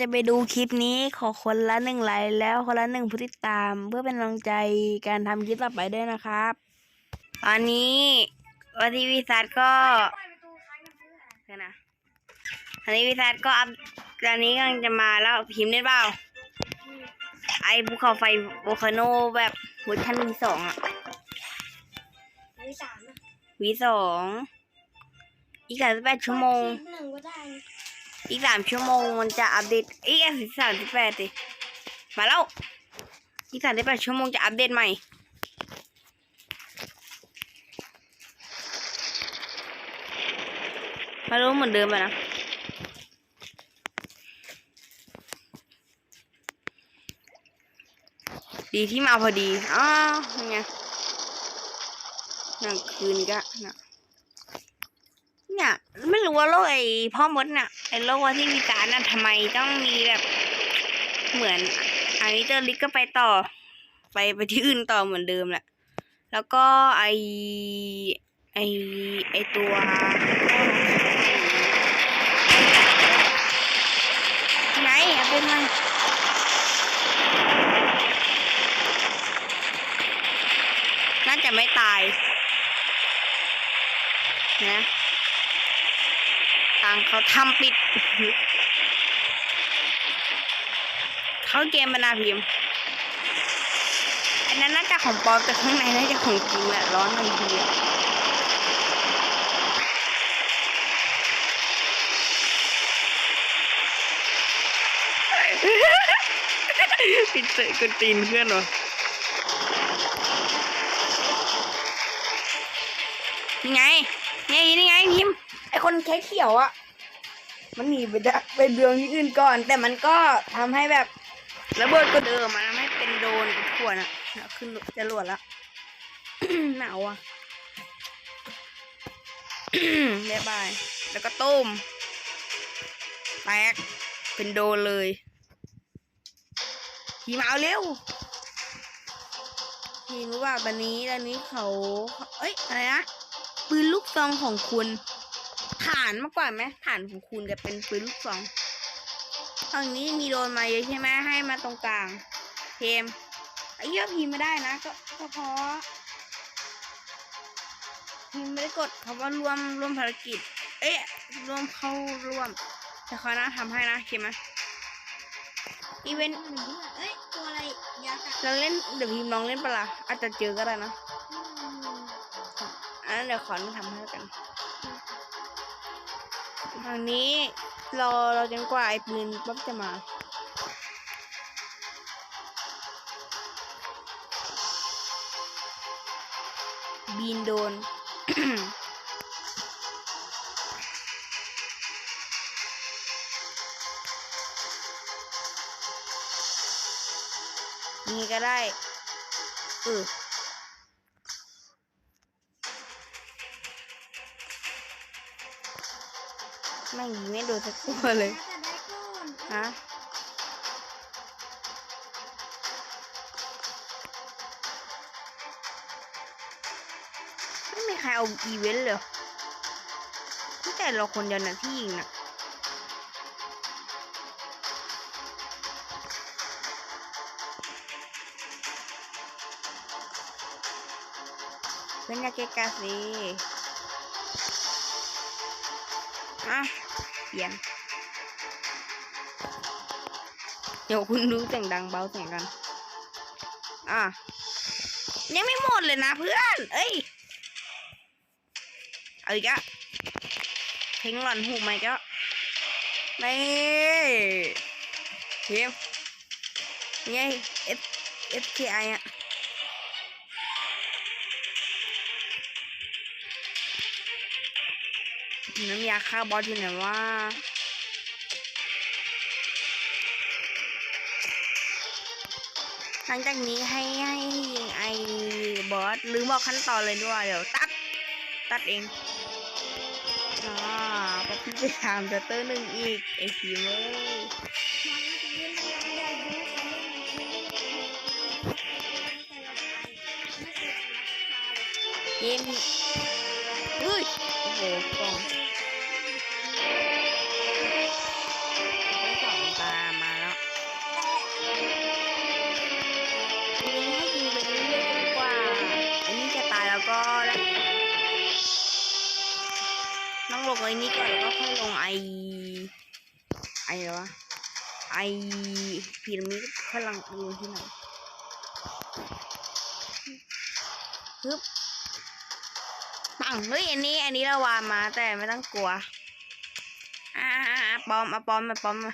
จะไปดูคลิปนี้ขอคนละหนึ่งไลค์แล้วคนละหนึ่งผู้ติดตาม เพื่อเป็นกำลังใจการทำคลิปต่อไปด้วยนะครับตอนนี้วันที่วิสัทก็วนะตอนนี้วิสัทก็อัพตอนนี้กำลังจะมาแล้วพิมพ์ได้เปล่าไอ้ภูเขาไฟโวคาโนแบบเวอร์ชันวีสองอะวีสองอีกสามสิบแปดชั่วโมง อีกสามชั่วโมงมันจะอัปเดตอีกสิบสามสิบแปดสิมาแล้วอีกสามสิบแปดชั่วโมงจะอัปเดตใหม่มารู้เหมือนเดิมไปนะดีที่มาพอดีอ้าวไงนั่งคืนก็นะเนี่ยไม่รู้ว่าโรคไอ้พ่อมดน่ะ ไอ้โรคว่าที่มีการน่ะทำไมต้องมีแบบเหมือนอันนี้เจอลิกก็ไปต่อ ไปไปที่อื่นต่อเหมือนเดิมแหละ แล้วก็ไอไอไอตัวไหนเอาเป็นไงน่าจะไม่ตายนะางเขาทำปิด เขาเกมบรรณาพิมพ์อันนั้นน่าจะของปลอมแต่ข้างในน่าจะของจริงแหละร้อนทันทีอะปิดเตะกนตีนเพื่อนวะนี่ คนแค่เขียวอะมันหนีไปได้ไปเบืองที่อื่นก่อน แต่มันก็ทำให้แบบระเบิดก็เดิมมันทำให้เป็นโดนขวดอะ่ะขึ้นจะรวดละหนาวอะบ๊ายบาย แล้วก็ต้มแตกเป็นโดนเลยพี่มาเอาเร็วพีรู้ว่าตอนนี้ตอนนี้เขา เอ้ยอะไรนะปืนลูกซองของคุณ ฐานมากกว่าไหมฐานของคุณกับเป็นปืนลูกซองฝั่งนี้มีโดนมาเยอะใช่ไหมให้มาตรงกลางเทมไอ้เหี้ยอะพิมพ์ไม่ได้นะ ก็ก็เพราะพิมพ์ไม่ได้กดคำว่าร่วมร่วมภารกิจ เอ๊ะร่วมเข้าร่วมแต่เขาน่าทำให้นะเข้าไหมอีเวนต์หนึ่งที่ว่าเอ้ยตัวอะไรยากัดเราเล่นเดี๋ยวพิมพ์ลองเล่นปะล่ะอาจจะเจอก็ได้นะอืมอันนั้นเดี๋ยวขอทำให้แล้วกัน ทางนี้รอเราจนกว่าไอ้ปืนป๊บจะมา บีนโดนนี่ก็ได้เออ ไม่งยิงไม่โดนสักตัวเลยยากัดได้ก่อนฮะไม่มีใครเอาอีเวนต์เลยตั้งแต่เราคนเดียวนะที่ยิงน่ะเป็นยาเกกาสิ อะเปลี่ยน เดี๋ยวคุณรู้เสียงดังเบาเสียงกัน อะ ยังไม่หมดเลยนะเพื่อน เอ้ย เอาอีกอะเพลงหล่อนหูไหมก็นี่เฮียนี่ไง F F K I อะ น้ำยาฆ่าบอสอยู่ไหนวะหลังจากนี้ให้ให้ยิงไอ้บอสหรือบอกขั้นตอนเลยด้วยเดี๋ยวตัด ตัดเองอ่าป๊อปปี้ไปถามเดเตอร์หนึ่งอีกไอ้ทีมเอ้ยเกมอุ้ย โหกล่องได้สองตามาแล้วยิงให้ยิไปเรื่อกว่า อันนี้จะตายแล้วก็ต้องลงไอ้นี้ก่อนแล้วก็ค่อยลงไอไออะไรวะไอพีรมิดพลังลงที่ไหนฮึบ ปังเฮ้ยอันนี้ อันนี้เราวางมาแต่ไม่ต้องกลัวอ่าอ่าอ่าปอมมาปอมมาปอมมา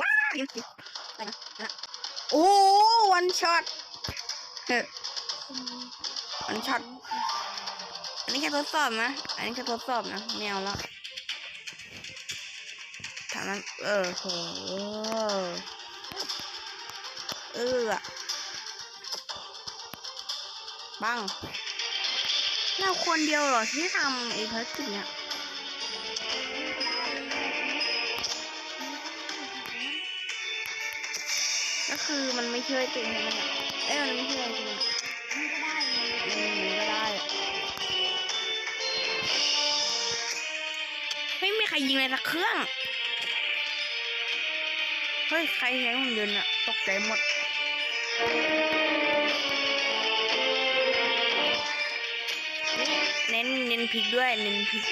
ว้าวโอ้วันช็อตเฮ้วันช็อตอันนี้แค่ทดสอบนะ อันนี้แค่ทดสอบนะไม่เอาแล้วทางนั้นเออโหเอออะบัง เราคนเดียวเหรอที่ทำไอ้ภารกิจเนี่ยก็คือมันไม่ช่วยตัวเองใช่ไหมเนี่ยเอ้ยมันไม่ช่วยจริงมันก็ได้เลยๆอืมก็ได้อะไม่มีใครยิงเลยสักเครื่องเฮ้ยใครแทงหุ่นยนต์อะตกใจหมด น้นเน้นพริกด้วยเน้นพริก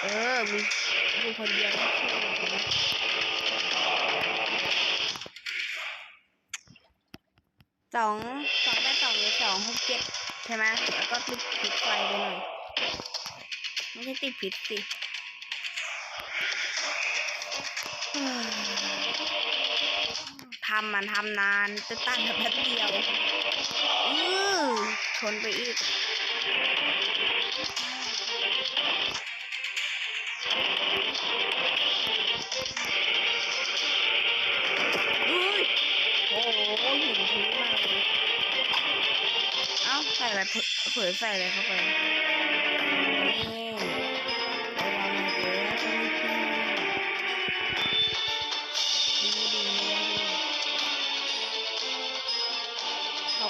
เออมีมีคนเดียวไม่ใช่หรอกนะสองสองได้สองหรือสองหกเจ็ดใช่ไหมแล้วก็ติดผิดไฟไปหน่อยไม่ใช่ติดผิดสิ ทำมันทำนานจะตั้งแค่แป๊บเดียวอือชนไปอีกอุ้ยโอ้โหหินทิ้งมากเลยเอ้าใส่อะไรเผลอเผลอใส่อะไรเข้าไป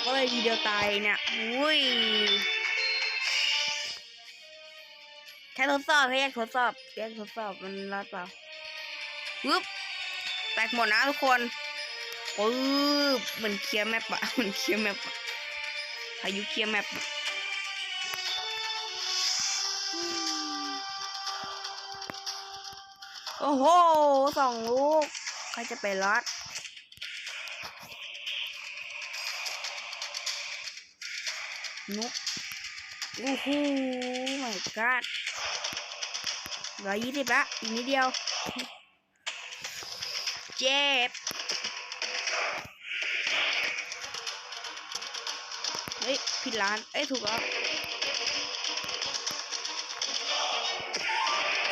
ก็เลยทีเดียวตายเนี่ยอุ้ยแค่ทดสอบแค่อยกทดสอบแค่ทดสอบมันรอดเปล่าปึ๊บแตกหมดนะทุกคนปึ๊บเหมือนเคลียร์แมปอะเหมือนเคลียร์แมปะพายุเคลียร์แมปะโอ้โหสองลูกใครจะไปรอด No. Oh my god. Rồi dưới đi bác, dưới đi đâu? Chép. Đấy, phi lan. Ấy thuộc ạ.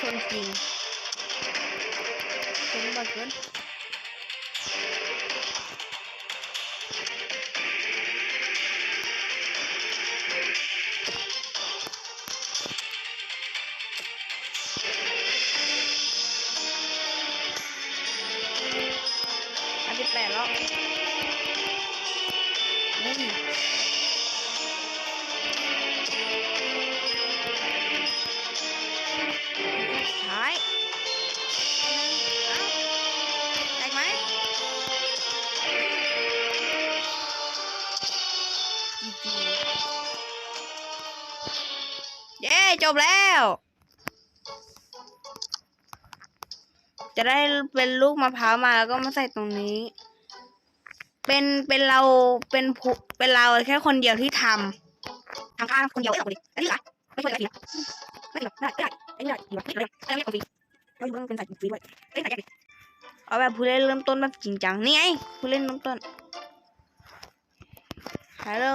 Con chim. Con bắt gần. ท้ายเอ้าแตกไหมจีจีเย้ จบแล้ว จะได้เป็นลูกมะพร้าวมาแล้วก็มาใส่ตรงนี้ เป็นเป็นเราเป็นผู้เป็นเราแค่คนเดียวที่ทำทางข้างคนเดียวไม่เอาคนเดียวอันนี้เหรไม่ช่วยกันทีนะไม่ได้ไม่ได้ไม่ได้ไม่ได้ไม่ได้ไม่ได้ไม่ได้ไม่ได้ไม่เป็นสายฟรีด้วยเอ้ยสายแกดิเอาแบบผู้เล่นเริ่มต้นแบบจริงจังนี่ไงผู้เล่นเริ่มต้นฮัลโหล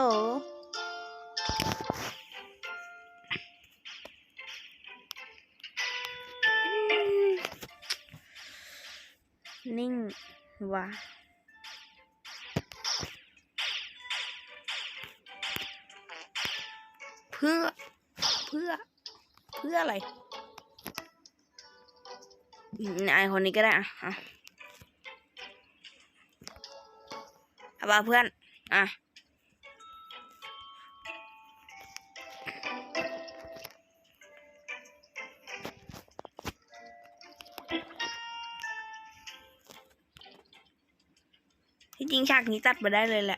นิ่งว่ะ เพื่อ เพื่อ เพื่ออะไรอืมไอคนนี้ก็ได้อะเอาป่ะเพื่อน อะที่จริงฉากนี้ตัดมาได้เลยแหละ